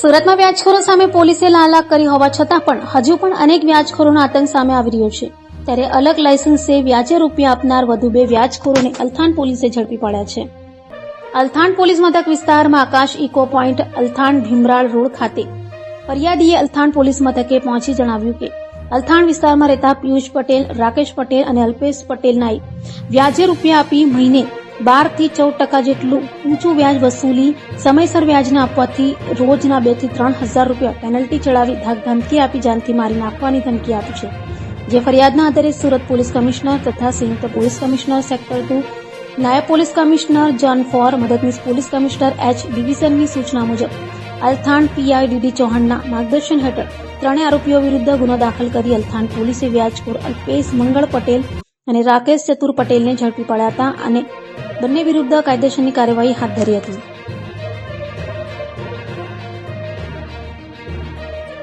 સુરતમાં વ્યાજખોરો સામે પોલીસે લાલાક કરી હોવા છતાં પણ હજુ પણ અનેક વ્યાજખોરોનો આતંક સામે આવી રહ્યો છે. ત્યારે અલગ લાયસન્સે વ્યાજે રૂપિયા આપનાર વધુ બે વ્યાજખોરોને અલથાણ પોલીસે ઝડપી પાડ્યા છે. અલથાણ પોલીસ મથક વિસ્તારમાં Akash echo point Althan Bhimrad road ખાતે ફરિયાદીએ અલથાણ પોલીસ મથકે પહોંચી જણાવ્યું કે અલથાણ વિસ્તારમાં રહેતા પિયુષ પટેલ, રાકેશ પટેલ અને અલ્પેશ પટેલનાએ વ્યાજે રૂપિયા આપી મહિને બારથી ચૌદ ટકા જેટલું ઊંચું વ્યાજ વસૂલી સમયસર વ્યાજના આપવાથી રોજના બેથી ત્રણ હજાર રૂપિયા પેનલ્ટી ચડાવી ધમકી આપી જાનથી મારી નાખવાની ધમકી આપી છે. જે ફરિયાદના આધારે સુરત પોલીસ કમિશનર તથા સંયુક્ત પોલીસ કમિશનર સેક્ટર ટુ, નાયબ પોલીસ કમિશનર જોન ફોર, મદદનીશ પોલીસ કમિશનર એચ ડિવિઝનની સૂચના મુજબ, અલથાણ પીઆઈ ડીડી ચૌહાણના માર્ગદર્શન હેઠળ ત્રણેય આરોપીઓ વિરુદ્ધ ગુનો દાખલ કરી અલથાણ પોલીસે વ્યાજખોર અલ્પેશ મંગળ પટેલ અને રાકેશ ચતુર પટેલને ઝડપી પડ્યા હતા અને બંને વિરુદ્ધ કાયદેસરની કાર્યવાહી હાથ ધરી હતી.